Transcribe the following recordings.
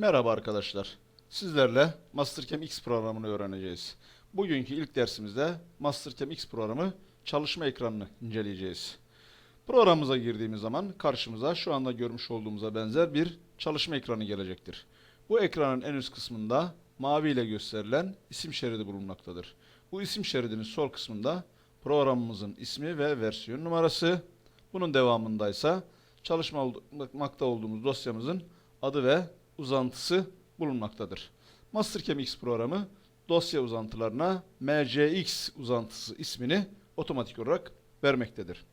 Merhaba arkadaşlar. Sizlerle Mastercam X programını öğreneceğiz. Bugünkü ilk dersimizde Mastercam X programı çalışma ekranını inceleyeceğiz. Programımıza girdiğimiz zaman karşımıza şu anda görmüş olduğumuza benzer bir çalışma ekranı gelecektir. Bu ekranın en üst kısmında mavi ile gösterilen isim şeridi bulunmaktadır. Bu isim şeridinin sol kısmında programımızın ismi ve versiyon numarası. Bunun devamındaysa çalışmakta olduğumuz dosyamızın adı ve uzantısı bulunmaktadır. Mastercam programı dosya uzantılarına MCX uzantısı ismini otomatik olarak vermektedir.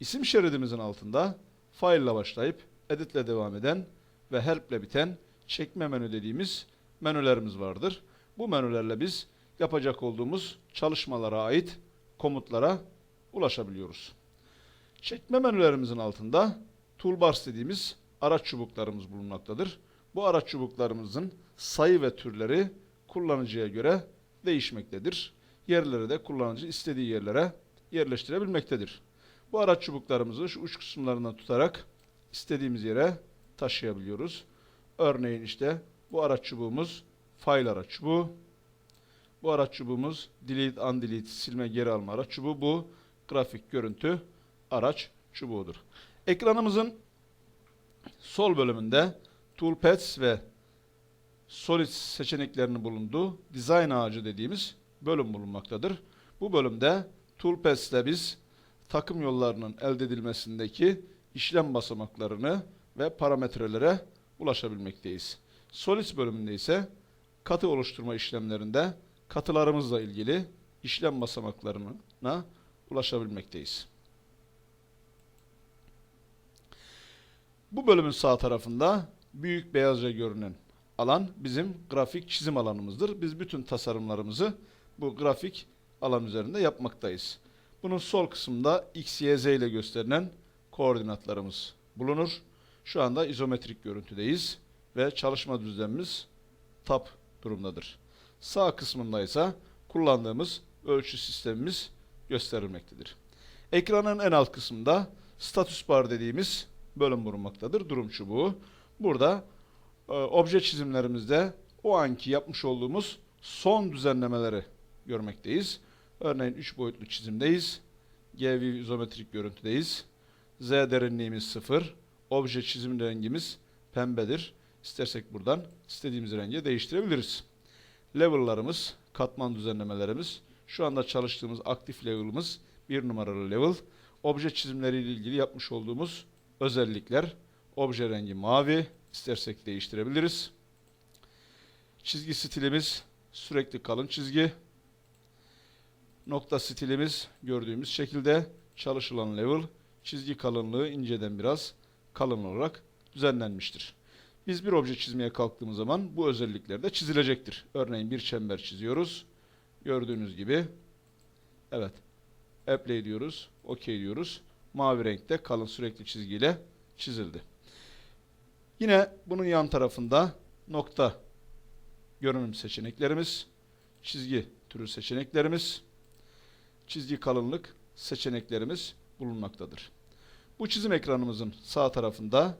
İsim şeridimizin altında file ile başlayıp edit ile devam eden ve help ile biten çekme menü dediğimiz menülerimiz vardır. Bu menülerle biz yapacak olduğumuz çalışmalara ait komutlara ulaşabiliyoruz. Çekme menülerimizin altında toolbars dediğimiz araç çubuklarımız bulunmaktadır. Bu araç çubuklarımızın sayı ve türleri kullanıcıya göre değişmektedir. Yerleri de kullanıcı istediği yerlere yerleştirebilmektedir. Bu araç çubuklarımızı şu uç kısımlarından tutarak istediğimiz yere taşıyabiliyoruz. Örneğin işte bu araç çubuğumuz file araç çubuğu. Bu araç çubuğumuz delete, undelete, silme, geri alma araç çubuğu. Bu grafik görüntü araç çubuğudur. Ekranımızın sol bölümünde Toolpaths ve Solid seçeneklerinin bulunduğu Design ağacı dediğimiz bölüm bulunmaktadır. Bu bölümde Toolpaths ile biz takım yollarının elde edilmesindeki işlem basamaklarını ve parametrelere ulaşabilmekteyiz. Solid bölümünde ise katı oluşturma işlemlerinde katılarımızla ilgili işlem basamaklarına ulaşabilmekteyiz. Bu bölümün sağ tarafında büyük beyazca görünen alan bizim grafik çizim alanımızdır. Biz bütün tasarımlarımızı bu grafik alan üzerinde yapmaktayız. Bunun sol kısmında X, Y, Z ile gösterilen koordinatlarımız bulunur. Şu anda izometrik görüntüdeyiz ve çalışma düzlemimiz tab durumdadır. Sağ kısmında ise kullandığımız ölçü sistemimiz gösterilmektedir. Ekranın en alt kısmında status bar dediğimiz bölüm bulunmaktadır. Durum çubuğu. Burada e, obje çizimlerimizde o anki yapmış olduğumuz son düzenlemeleri görmekteyiz. Örneğin 3 boyutlu çizimdeyiz. GV izometrik görüntüdeyiz. Z derinliğimiz 0. Obje çizim rengimiz pembedir. İstersek buradan istediğimiz renge değiştirebiliriz. Level'larımız, katman düzenlemelerimiz. Şu anda çalıştığımız aktif level'ımız bir numaralı level. Obje çizimleriyle ilgili yapmış olduğumuz özellikler. Obje rengi mavi. İstersek değiştirebiliriz. Çizgi stilimiz sürekli kalın çizgi. Nokta stilimiz gördüğümüz şekilde çalışılan level. Çizgi kalınlığı inceden biraz kalın olarak düzenlenmiştir. Biz bir obje çizmeye kalktığımız zaman bu özellikler de çizilecektir. Örneğin bir çember çiziyoruz. Gördüğünüz gibi evet apply diyoruz, OK diyoruz. Mavi renkte kalın sürekli çizgiyle çizildi. Yine bunun yan tarafında nokta görünüm seçeneklerimiz, çizgi türü seçeneklerimiz, çizgi kalınlık seçeneklerimiz bulunmaktadır. Bu çizim ekranımızın sağ tarafında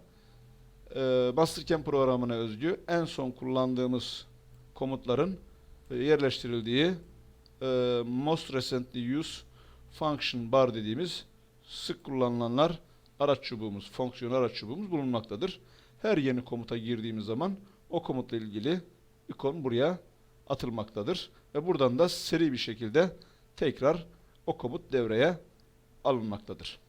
e, Mastercam programına özgü en son kullandığımız komutların e, yerleştirildiği e, Most Recently Used Function Bar dediğimiz sık kullanılanlar araç çubuğumuz, fonksiyon araç çubuğumuz bulunmaktadır. Her yeni komuta girdiğimiz zaman o komutla ilgili ikon buraya atılmaktadır. Ve buradan da seri bir şekilde tekrar o komut devreye alınmaktadır.